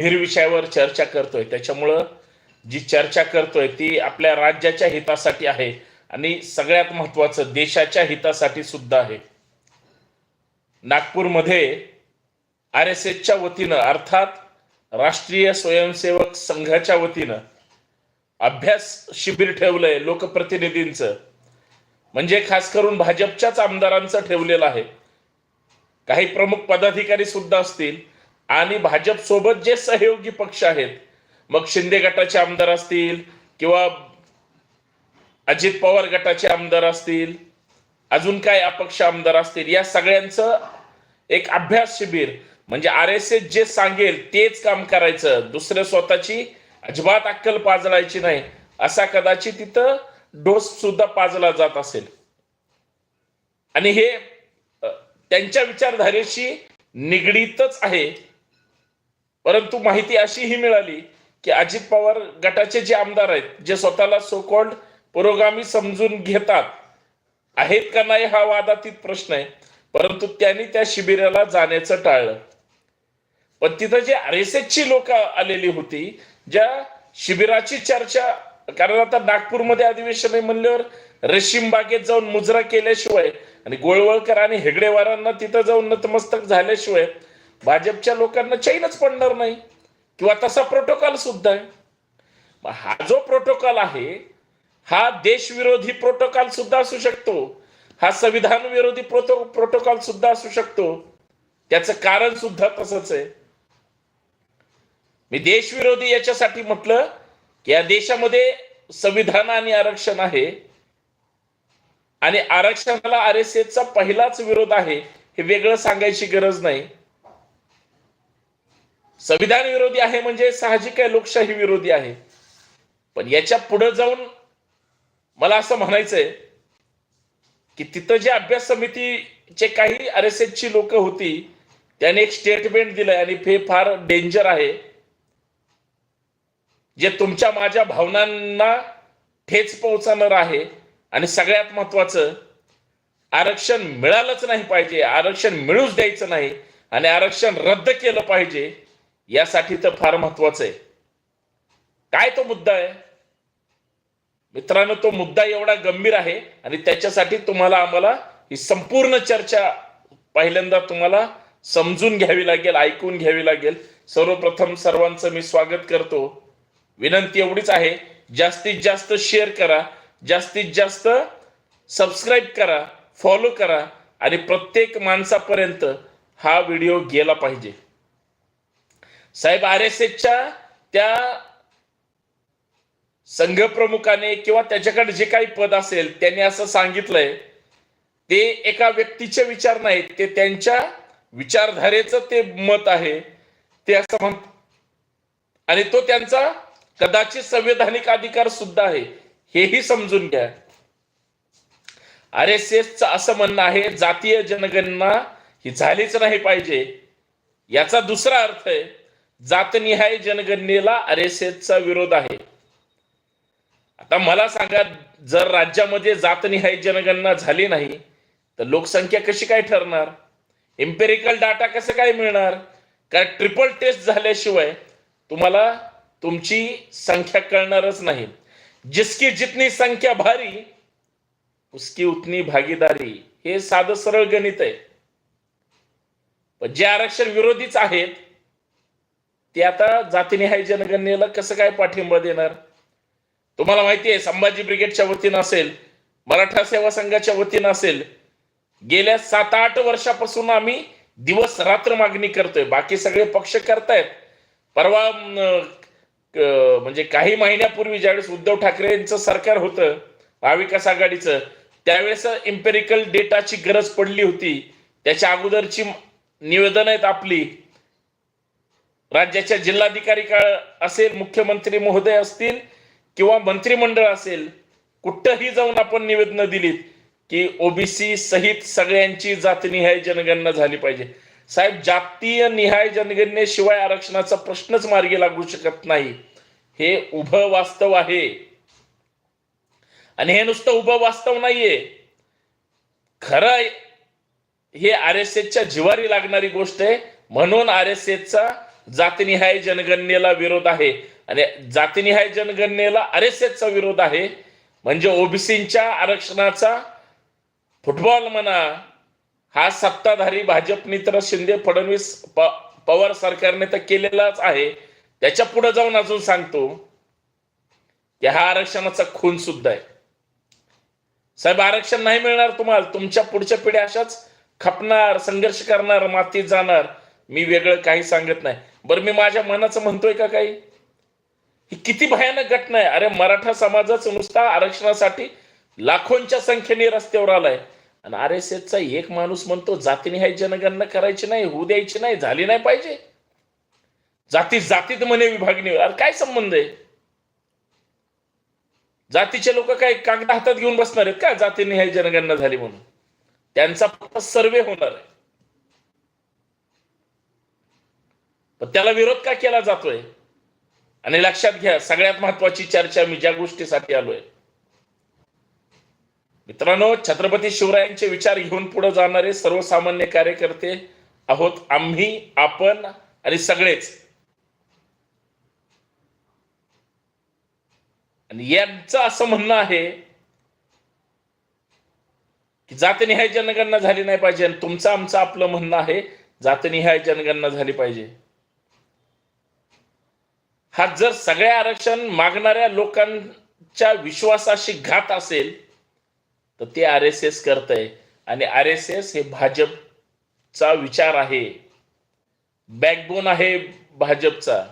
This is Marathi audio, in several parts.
हिर विषयावर चर्चा करतोय. त्याच्यामुळं जी चर्चा करतोय ती आपल्या राज्याच्या हितासाठी आहे आणि सगळ्यात महत्वाचं देशाच्या हितासाठी सुद्धा आहे. नागपूरमध्ये आर एस एसच्या वतीनं अर्थात राष्ट्रीय स्वयंसेवक संघाच्या वतीनं अभ्यास शिबिर ठेवलंय लोकप्रतिनिधींचं. म्हणजे खास करून भाजपच्याच आमदारांचं ठेवलेलं आहे. काही प्रमुख पदाधिकारी सुद्धा असतील आणि भाजप सोबत जे सहयोगी पक्ष आहेत मग शिंदे गटाचे आमदार असतील किंवा अजित पवार गटाचे आमदार असतील अजून काय अपक्ष आमदार असतील या सगळ्यांचं एक अभ्यास शिबिर म्हणजे आर एस एस जे सांगेल तेच काम करायचं. दुसरं स्वतःची अजिबात अक्कल पाजळायची नाही. असा कदाचित तिथं डोस सुद्धा पाजला जात असेल. आणि हे त्यांच्या विचारधारेशी निगडीतच आहे. परंतु माहिती अशीही मिळाली की अजित पवार गटाचे जे आमदार आहेत जे स्वतःला सोकॉल्ड पुरोगामी समजून घेतात आहेत का नाही हा वादातीत प्रश्न आहे. परंतु त्यांनी त्या शिबिराला जाण्याचं टाळलं. पण तिथं जे आर एस ची लोक आलेली होती ज्या शिबिराची चर्चा कारण आता नागपूरमध्ये अधिवेशन आहे म्हणल्यावर रेशीम बागेत जाऊन मुजरा केल्याशिवाय आणि गोळवळकर आणि हेगडेवारांना तिथं जाऊन नतमस्तक झाल्याशिवाय भाजपच्या लोकांना चैनच पडणार नाही. किंवा तसा प्रोटोकॉल सुद्धा आहे. हा जो प्रोटोकॉल आहे हा देशविरोधी प्रोटोकॉल सुद्धा असू शकतो. हा संविधान विरोधी प्रोटो प्रोटोकॉल सुद्धा असू शकतो. त्याचं कारण सुद्धा तसंच आहे. मी देशविरोधी याच्यासाठी म्हटलं की या देशामध्ये संविधान आणि आरक्षण आहे. आणि आरक्षणाला आर एस एसचा पहिलाच विरोध आहे हे वेगळं सांगायची गरज नाही. संविधान विरोधी आहे म्हणजे साहजिक आहे लोकशाही विरोधी आहे. पण याच्यापुढे जाऊन मला असं म्हणायचंय की तिथं जे अभ्यास समितीचे काही आर एस एसची लोक होती त्याने एक स्टेटमेंट दिलंय आणि हे फार डेंजर आहे जे तुमच्या माझ्या भावनांना ठेच पोहोचणार आहे आणि सगळ्यात महत्वाचं आरक्षण मिळालंच नाही पाहिजे आरक्षण मिळूच द्यायचं नाही आणि आरक्षण रद्द केलं पाहिजे यासाठी तर फार महत्वाचं आहे. काय तो मुद्दा आहे? मित्रांनो तो मुद्दा एवढा गंभीर आहे आणि त्याच्यासाठी तुम्हाला आम्हाला ही संपूर्ण चर्चा पहिल्यांदा तुम्हाला समजून घ्यावी लागेल ऐकून घ्यावी लागेल. सर्वप्रथम सर्वांचं मी स्वागत करतो. विनंती एवढीच आहे जास्तीत जास्त शेअर करा जास्तीत जास्त सबस्क्राईब करा फॉलो करा आणि प्रत्येक माणसापर्यंत हा व्हिडिओ गेला पाहिजे. साहेब आर एस एसच्या त्या संघप्रमुखाने किंवा त्याच्याकडे जे काही पद असेल त्यांनी असं सांगितलंय ते एका व्यक्तीचे विचार नाहीत ते त्यांच्या विचारधारेचं ते मत आहे ते असं म्हण आणि तो त्यांचा कदाचित संवैधानिक अधिकार सुद्धा आहे हेही समजून घ्या. आर एस एसचं असं म्हणणं आहे जातीय जनगणना ही झालीच नाही पाहिजे याचा दुसरा अर्थ आहे जातनिहाय जनगणनेला आर एस एसचा विरोध आहे. आता मला सांगा जर राज्यामध्ये जातनिहाय जनगणना झाली नाही तर लोकसंख्या कशी काय ठरणार? एम्पेरिकल डाटा कसं काय मिळणार? कारण ट्रिपल टेस्ट झाल्याशिवाय तुम्हाला तुमची संख्या कळणारच नाही. जिसकी जितनी संख्या भारी उसकी उतनी भागीदारी. हे साधं सरळ गणित आहे. पण जे आरक्षण विरोधीच आहेत ते आता जातीनिहाय जनगणनेला कसं काय पाठिंबा देणार? तुम्हाला माहिती आहे संभाजी ब्रिगेडच्या वतीनं असेल मराठा सेवा संघाच्या वतीनं असेल गेल्या सात आठ वर्षापासून आम्ही दिवस रात्र मागणी करतोय. बाकी सगळे पक्ष करतायत. परवा म्हणजे काही महिन्यापूर्वी ज्यावेळेस उद्धव ठाकरे यांचं सरकार होतं महाविकास आघाडीचं त्यावेळेस इम्पेरिकल डेटाची गरज पडली होती. त्याच्या अगोदरची निवेदन आहेत आपली. राज्याच्या जिल्हाधिकारी काळ असेल मुख्यमंत्री महोदय असतील किंवा मंत्रिमंडळ असेल कुठंही जाऊन आपण निवेदनं दिलीत की ओबीसी सहित सगळ्यांची जातनिहाय जनगणना झाली पाहिजे. साहेब जातीय निहाय जनगणनेशिवाय आरक्षणाचा प्रश्नच मार्गी लागू शकत नाही. हे उभं वास्तव आहे. आणि हे नुसतं उभं वास्तव नाहीये. खरं हे आर एस एसच्या जिवारी लागणारी गोष्ट आहे. म्हणून आर एस एसचा जातीनिहाय जनगणनेला विरोध आहे आणि जातीनिहाय जनगणनेला आर एस एसचा विरोध आहे. म्हणजे ओबीसींच्या आरक्षणाचा फुटबॉल म्हणा हा सत्ताधारी भाजप मित्र शिंदे फडणवीस पवार सरकारने तर केलेलाच आहे. त्याच्या पुढे जाऊन अजून सांगतो. की हा आरक्षणाचा खून सुद्धा आहे. साहेब आरक्षण नाही मिळणार तुम्हाला. तुमच्या पुढच्या पिढ्या अशाच खपणार संघर्ष करणार मातीत जाणार. मी वेगळं काही सांगत नाही. बरं मी माझ्या मनाचं म्हणतोय का काही? ही किती भयानक घटना आहे. अरे मराठा समाजाच नुसता आरक्षणासाठी लाखोंच्या संख्येने रस्त्यावर आलाय. आणि आर एस एसचा एक माणूस म्हणतो जातीनिहाय जनगणना करायची नाही होऊ द्यायची नाही झाली नाही पाहिजे. जाती जातीत म्हणे विभागणी अरे काय संबंध आहे? जातीचे लोक काय कागद हातात घेऊन बसणार आहेत का? जातीनिहाय जनगणना झाली म्हणून. त्यांचा फक्त सर्वे होणार आहे. पण त्याला विरोध का केला जातोय? आणि लक्षात घ्या सगळ्यात महत्वाची चर्चा मी ज्या गोष्टीसाठी आलोय. मित्रांनो छत्रपती शिवरायांचे विचार घेऊन पुढे जाणारे सर्वसामान्य कार्यकर्ते आहोत आम्ही आपण आणि सगळेच. आणि यांचं असं म्हणणं आहे की जातनिहाय जनगणना झाली नाही पाहिजे आणि तुमचं आमचं आपलं म्हणणं आहे जातनिहाय जनगणना झाली पाहिजे. हा जर सगळ्या आरक्षण मागणाऱ्या लोकांच्या विश्वासाशी घात असेल तर ते आर एस एस करत आहे आणि आर एस एस हे भाजपचा विचार आहे. बॅकबोन आहे भाजपचा.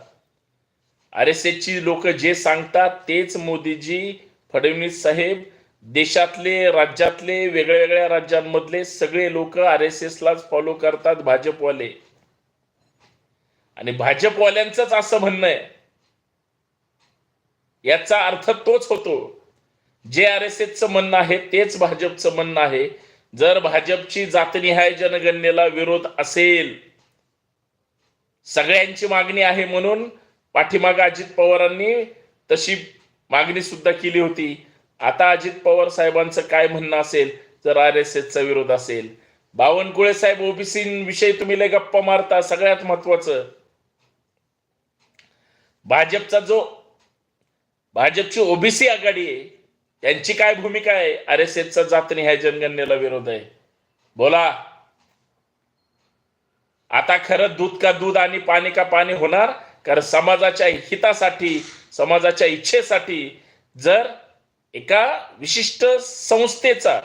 आर एस एसची लोक जे सांगतात तेच मोदीजी फडणवीस साहेब देशातले राज्यातले वेगळ्या वेगळ्या राज्यांमधले सगळे लोक आर एस एसलाच फॉलो करतात भाजपवाले. आणि भाजपवाल्यांचंच असं म्हणणं आहे. याचा अर्थ तोच होतो. जे आर एस एसचं म्हणणं आहे तेच भाजपचं म्हणणं आहे. जर भाजपची जातनिहाय जनगणनेला विरोध असेल सगळ्यांची मागणी आहे म्हणून पाठीमागे अजित पवारांनी तशी मागणी सुद्धा केली होती. आता अजित पवार साहेबांचं काय म्हणणं असेल जर आर एस एसचा विरोध असेल. बावनकुळे साहेब ओबीसी विषयी तुम्ही लय गप्पा मारता सगळ्यात महत्वाचं. भाजपचा जो भाजपची ओबीसी आघाडी आहे. त्यांची काय भूमिका आहे? आर एस एसचा ह्या जनगणनेला विरोध आहे. बोला. आता खरं दूध का दूध आणि पाणी का पाणी होणार? कारण समाजाच्या हितासाठी समाजाच्या इच्छेसाठी जर एका विशिष्ट संस्थेचा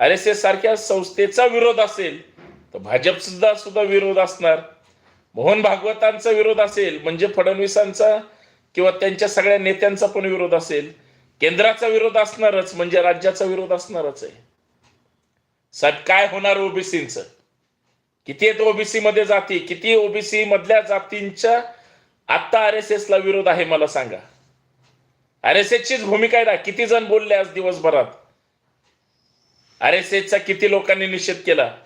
आर एस एस सारख्या संस्थेचा विरोध असेल तर भाजप सुद्धा सुद्धा विरोध असणार. मोहन भागवतांचा विरोध असेल म्हणजे फडणवीसांचा किंवा त्यांच्या सगळ्या नेत्यांचा पण विरोध असेल केंद्राचा विरोध असणारच म्हणजे राज्याचा विरोध असणारच आहे. साहेब काय होणार ओबीसीच? किती आहेत ओबीसी मध्ये जाती? किती ओबीसी मधल्या जातींच्या आता आर एस एसला विरोध आहे मला सांगा. आर एस एसचीच भूमिका आहे ना? किती जण बोलले आज दिवसभरात? आर एस एसचा किती लोकांनी निषेध केला?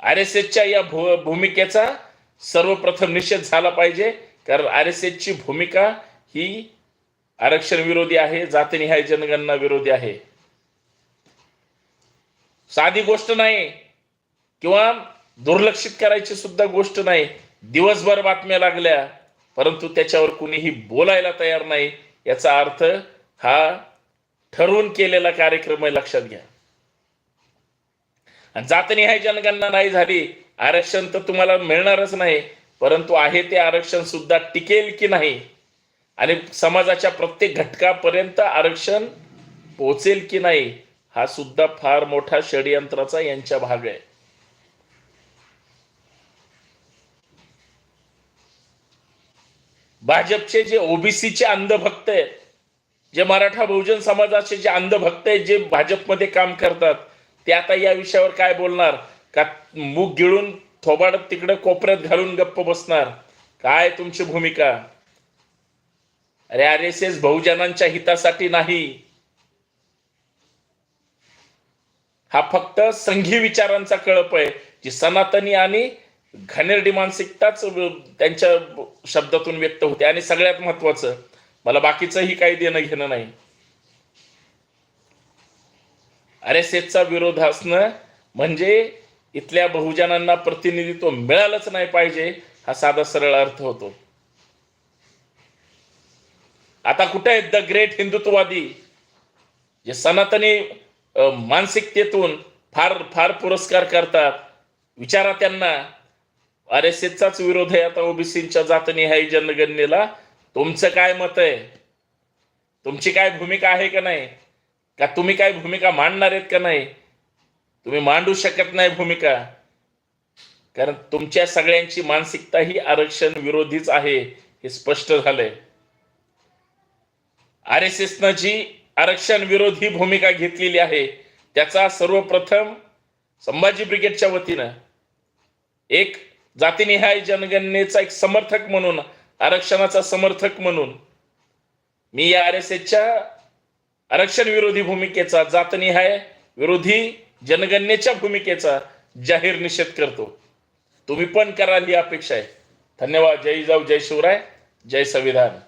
आर एस एसच्या या भू- भूमिकेचा सर्वप्रथम निषेध झाला पाहिजे. कारण आर एस एसची भूमिका ही आरक्षण विरोधी आहे जातनिहाय जनगणना विरोधी आहे. साधी गोष्ट नाही किंवा दुर्लक्षित करायची सुद्धा गोष्ट नाही. दिवसभर बातम्या लागल्या परंतु त्याच्यावर कुणीही बोलायला तयार नाही. याचा अर्थ हा ठरवून केलेला कार्यक्रम आहे लक्षात घ्या. जातनिहाय जनगणना नाही झाली आरक्षण तर तुम्हाला मिळणारच नाही. परंतु आहे ते आरक्षण सुद्धा टिकेल की नाही? आणि समाजाच्या प्रत्येक घटकापर्यंत आरक्षण पोचेल की नाही हा सुद्धा फार मोठा षडयंत्राचा यांच्या भाग आहे. भाजपचे जे ओबीसीचे अंधभक्त आहेत जे मराठा बहुजन समाजाचे जे अंधभक्त आहेत जे भाजपमध्ये काम करतात ते आता या विषयावर काय बोलणार? का मूग गिळून थोबाड तिकडं कोपऱ्यात घालून गप्प बसणार. काय तुमची भूमिका? अरे आर एस एस बहुजनांच्या हितासाठी नाही. हा फक्त संघी विचारांचा कळप आहे जी सनातनी आणि घाणेरडी मानसिकताच त्यांच्या शब्दातून व्यक्त होते आणि सगळ्यात महत्वाचं मला बाकीचंही काही देणं घेणं नाही. आर एस एसचा विरोध असणं म्हणजे इथल्या बहुजनांना प्रतिनिधित्व मिळालंच नाही पाहिजे हा साधा सरळ अर्थ होतो. आता कुठे आहेत द ग्रेट हिंदुत्ववादी? जे सनातनी मानसिकतेतून फार फार पुरस्कार करतात. विचारा त्यांना आर एस एसचाच विरोध आहे आता ओबीसीच्या जातनिहाय जनगणनेला. तुमचं काय मत आहे? तुमची काय भूमिका आहे का नाही? का तुम्ही काय भूमिका मांडणार आहेत का नाही? तुम्ही मांडू शकत नाही भूमिका. कारण तुमच्या सगळ्यांची मानसिकता ही आरक्षण विरोधीच आहे हे स्पष्ट झालंय. आर एस एसनं जी आरक्षण विरोधी भूमिका घेतलेली आहे त्याचा सर्वप्रथम संभाजी ब्रिगेडच्या वतीनं एक जातीनिहाय जनगणनेचा एक समर्थक म्हणून आरक्षणाचा समर्थक म्हणून मी या आर एस एसच्या आरक्षण विरोधी भूमिकेचा जातनिहाय विरोधी जनगणनेच्या भूमिकेचा जाहीर निषेध करतो. तुम्ही पण कराल ही अपेक्षा आहे. धन्यवाद. जय जाऊ जय शिवराय जय संविधान.